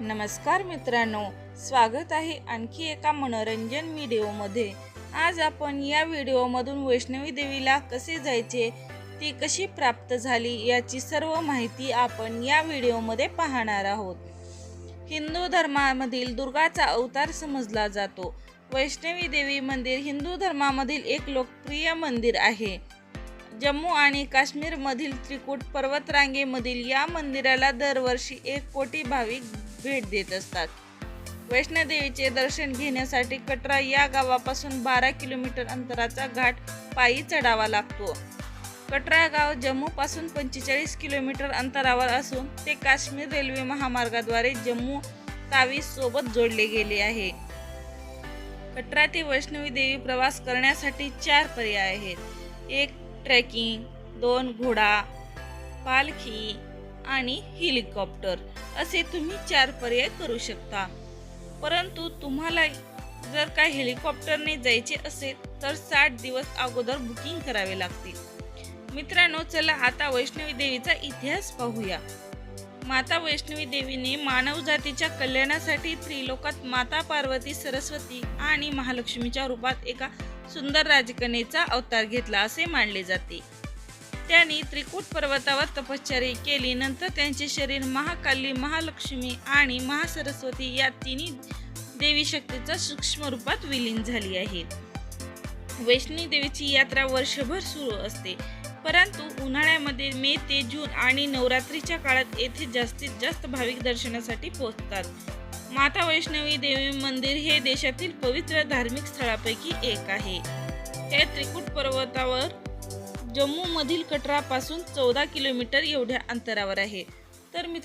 नमस्कार मित्रांनो स्वागत आहे आणखी एका मनोरंजन व्हिडिओमध्ये. आज आपण या व्हिडिओमधून वैष्णवी देवीला कसे जायचे ती कशी प्राप्त झाली याची सर्व माहिती आपण या व्हिडिओमध्ये पाहणार आहोत. हिंदू धर्मामधील दुर्गाचा अवतार समजला जातो. वैष्णवी देवी मंदिर हिंदू धर्मामधील एक लोकप्रिय मंदिर आहे. जम्मू आणि काश्मीरमधील त्रिकूट पर्वतरांगेमधील या मंदिराला दरवर्षी एक कोटी भाविक भेट देत असतात. वैष्णोदेवीचे दर्शन घेण्यासाठी कटरा या गावापासून बारा किलोमीटर अंतराचा घाट पायी चढावा लागतो. कटरा गाव जम्मूपासून पंचेचाळीस किलोमीटर अंतरावर असून ते काश्मीर रेल्वे महामार्गाद्वारे जम्मू तावी सोबत जोडले गेले आहे. कटरा ते वैष्णवी देवी प्रवास करण्यासाठी चार पर्याय आहेत. एक ट्रेकिंग दोन घोडा पालखी आणि हेलिकॉप्टर असे तुम्ही चार पर्याय करू शकता. परंतु तुम्हाला जर का हेलिकॉप्टरने जायचे असेल तर साठ दिवस अगोदर बुकिंग करावे लागते मित्रांनो चला आता वैष्णवी देवीचा इतिहास पाहूया. माता वैष्णवी देवीने मानव जातीच्या कल्याणासाठी त्रिलोकात माता पार्वती सरस्वती आणि महालक्ष्मीच्या रूपात एका सुंदर राजकनेचा अवतार घेतला असे मानले जाते. त्यांनी त्रिकूट पर्वतावर तपश्चर्या केली नंतर त्यांचे शरीर महाकाली महालक्ष्मी आणि महासरस्वती या तिन्ही देवी शक्तीचा सूक्ष्म रूपात विलीन झाली आहे. वैष्णवी देवीची यात्रा वर्षभर सुरू असते परंतु उन्हाळ्यामध्ये मे ते जून आणि नवरात्रीच्या काळात येथे जास्तीत जास्त भाविक दर्शनासाठी पोहोचतात. माता वैष्णवी देवी मंदिर हे देशातील पवित्र धार्मिक स्थळापैकी एक आहे. हे त्रिकूट पर्वतावर जम्मूमधील कटरापासून चौदा किलोमीटर एवढ्या अंतरावर आहे. तर मित्र